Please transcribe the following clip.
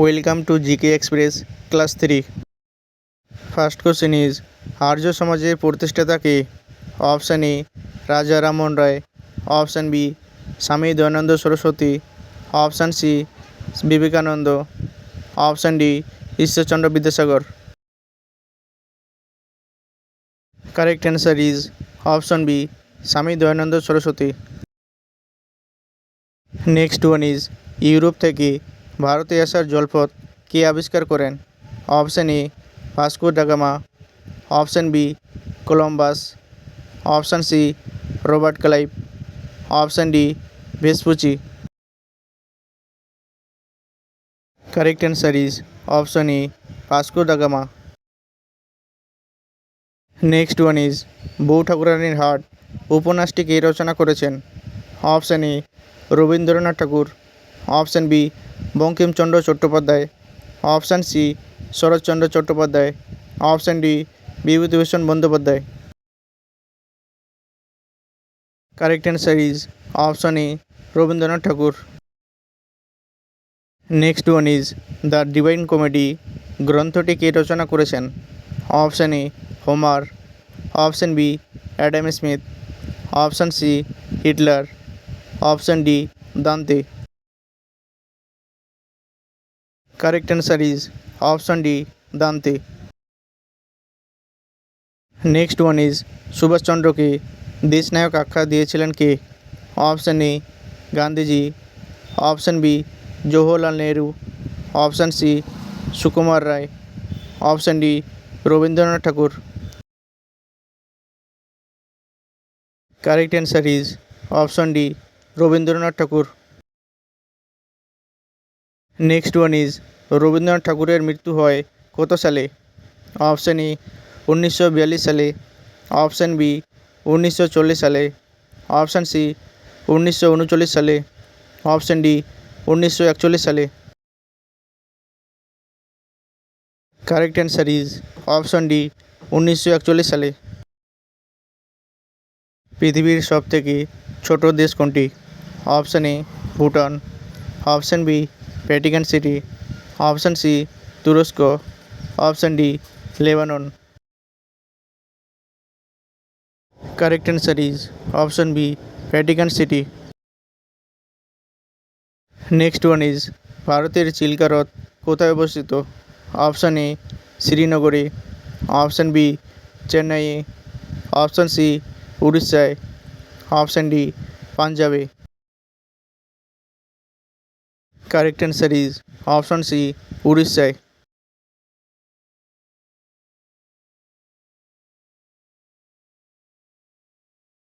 Welcome to GK express class three first question is আর্য সমাজের প্রতিষ্ঠাতা কে option এ রাজা Rammohan Roy option B Swami Dayananda Saraswati option C Vivekananda option D Ishwarchandra Vidyasagar correct answer is option B Swami Dayananda Saraswati next one is Europe থেকে ভারতে আসার জলপথ কে আবিষ্কার করেন? Option A, Vasco da Gama option B, Columbus. Option C, Robert Clive. Option D, Vespucci. Correct answer is option A, Vasco da Gama next one is বউ ঠাকুরানীর হাট। উপন্যাসটি কে রচনা করেছেন। Option A, Rabindranath Thakur. Option B Bankimchandra Chattopadhyay. Option C, Sharatchandra Chattopadhyay. Option D, Bibhutibhushan Bandyopadhyay. Correct answer is option A Rabindranath Thakur. Next one is the Divine Comedy গ্রন্থটি কে রচনা করেছেন? Option A Homer option B Adam Smith option C Hitler option D Dante correct answer is option D Dante next one is সুভাষচন্দ্রকে দেশনায়ক আখ্যা দিয়েছিলেন কে option A Gandhiji option B Jawaharlal Nehru option C Sukumar Ray option D Rabindranath Thakur correct answer is option D Rabindranath Thakur next one is Rabindranath ঠাকুরের মৃত্যু হয় কত সালে? Option A উনিশশো বিয়াল্লিশ সালে। অপশান বি উনিশশো চল্লিশ সালে। অপশান সি উনিশশো উনচল্লিশ সালে। অপশান ডি উনিশশো একচল্লিশ সালে। Correct answer is option D উনিশশো একচল্লিশ সালে। পৃথিবীর সবথেকে ছোট দেশ কোনটি? Option A Bhutan. Option B Vatican City option C তুরস্ক option D Lebanon correct answer is option B Vatican City next one is ভারতের চিল্কা হ্রদ কোথায় অবস্থিত? অপশান এ শ্রীনগরে অপশান বি চেন্নাইয়ে অপশান সি উড়িষ্যায় অপশান ডি পাঞ্জাবে correct answer is option C উড়িষ্যায়।